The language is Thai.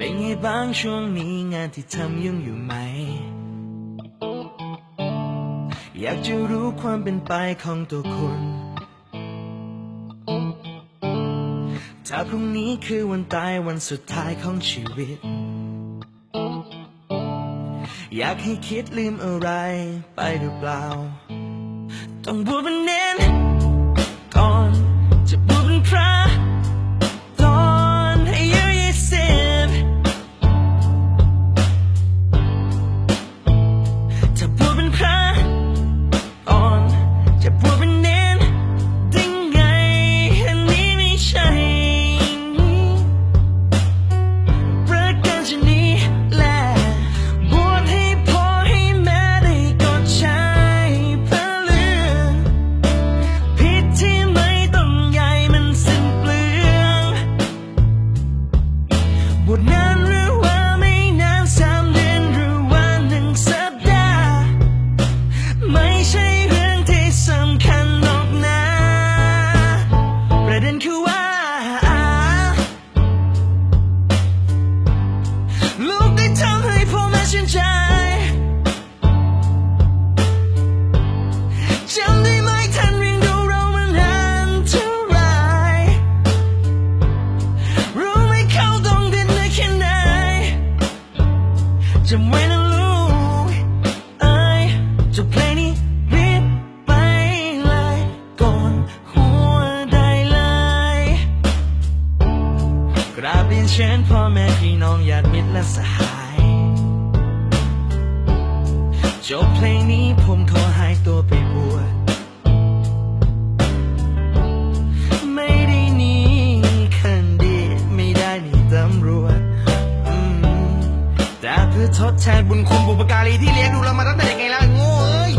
เป็นไงบ้างช่วงนี้งานที่ทำยุ่งอยู่ไหม อยากจะรู้ความเป็นไปของตัวคุณ ถ้าพรุ่งนี้คือวันตายวันสุดท้ายของชีวิต อยากให้คิดลืมอะไรไปหรือเปล่า ต้องบวชเป็นเน้น บว กราบเรียนเชิญพ่อแม่พี่น้องญาติมิตรและสหายจบเพลงนี้ผมขอหายตัวไปบวชไม่ได้หนีคันดีไม่ได้หนีตำรวจแต่เพื่อทดแทนบุญคุณบุปการีที่เลี้ยงดูเรามาตั้งแต่เด็กไงล่ะงูเอ้ย